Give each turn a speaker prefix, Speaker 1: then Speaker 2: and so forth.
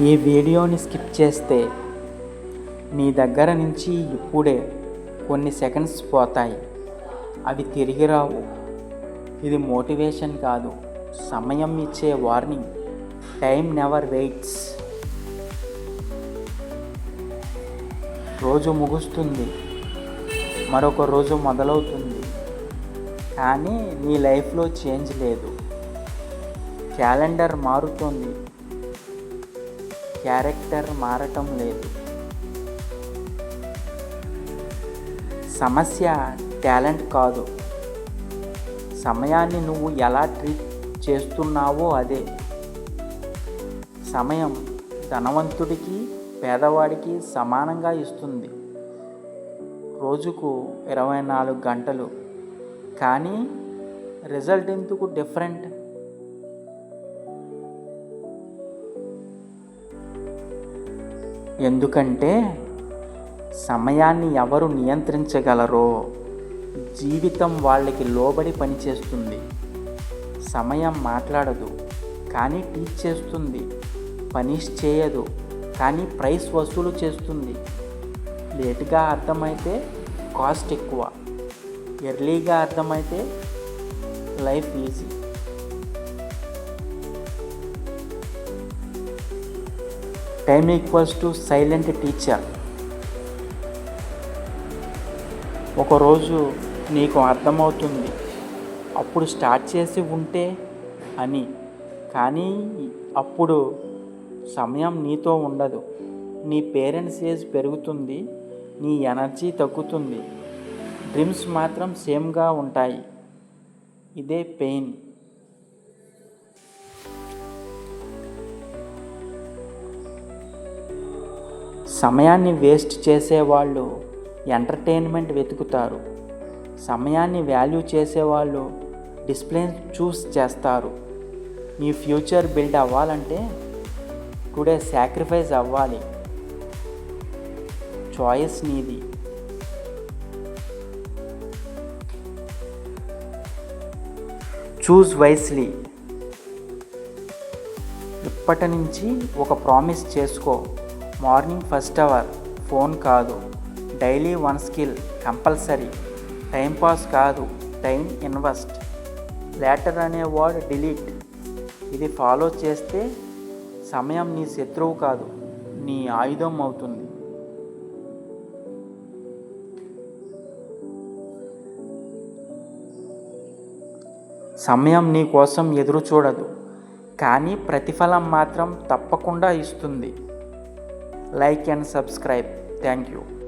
Speaker 1: ఈ వీడియోని స్కిప్ చేస్తే నీ దగ్గర నుంచి ఇప్పుడే కొన్ని సెకండ్స్ పోతాయి. అవి తిరిగి రావు. ఇది మోటివేషన్ కాదు. సమయం ఇచ్చే వార్నింగ్. Time never weights. రోజు ముగుస్తుంది. మరొక రోజు మొదలవుతుంది. కానీ నీ లైఫ్లో చేంజ్ లేదు. క్యాలెండర్ మారుతోంది. క్యారెక్టర్ మారటం లేదు. సమస్య టాలెంట్ కాదు. సమయాన్ని నువ్వు ఎలా ట్రీట్ చేస్తున్నావో అదే. సమయం ధనవంతుడికి పేదవాడికి సమానంగా ఇస్తుంది. రోజుకు ఇరవై నాలుగు గంటలు. కానీ రిజల్ట్ ఎందుకు డిఫరెంట్? ఎందుకంటే సమయాన్ని ఎవరు నియంత్రించగలరో జీవితం వాళ్ళకి లోబడి పనిచేస్తుంది. సమయం మాట్లాడదు కానీ టీచ్ చేస్తుంది. పనిష్ చేయదు కానీ ప్రైస్ వసూలు చేస్తుంది. లేట్గా అర్థమైతే కాస్ట్ ఎక్కువ. ఎర్లీగా అర్థమైతే life easy. Time equals to silent teacher. ఒకరోజు నీకు అర్థమవుతుంది అప్పుడు స్టార్ట్ చేసి ఉంటే అని. కానీ అప్పుడు సమయం నీతో ఉండదు. నీ పేరెంట్స్ ఏజ్ పెరుగుతుంది నీ ఎనర్జీ తగ్గుతుంది. డ్రీమ్స్ మాత్రం సేమ్గా ఉంటాయి. ఇదే పెయిన్. సమయాన్ని వేస్ట్ చేసేవాళ్ళు ఎంటర్టైన్మెంట్ వెతుకుతారు. సమయాన్ని వాల్యూ చేసేవాళ్ళు డిస్ప్లే చూస్ చేస్తారు. మీ ఫ్యూచర్ బిల్డ్ అవ్వాలంటే టుడే సాక్రిఫైస్ అవ్వాలి. చాయిస్ నీది. Choose wisely. ఇప్పటి నుంచి ఒక ప్రామిస్ చేసుకో. మార్నింగ్ ఫస్ట్ అవర్ ఫోన్ కాదు. Daily one skill compulsory. Timepass కాదు. Time invest. లేటర్ అనే వర్డ్ డిలీట్. ఇది ఫాలో చేస్తే సమయం నీ శత్రువు కాదు నీ ఆయుధం అవుతుంది. సమయం నీ కోసం ఎదురు చూడదు కానీ ప్రతిఫలం మాత్రం తప్పకుండా ఇస్తుంది. like and subscribe. Thank you.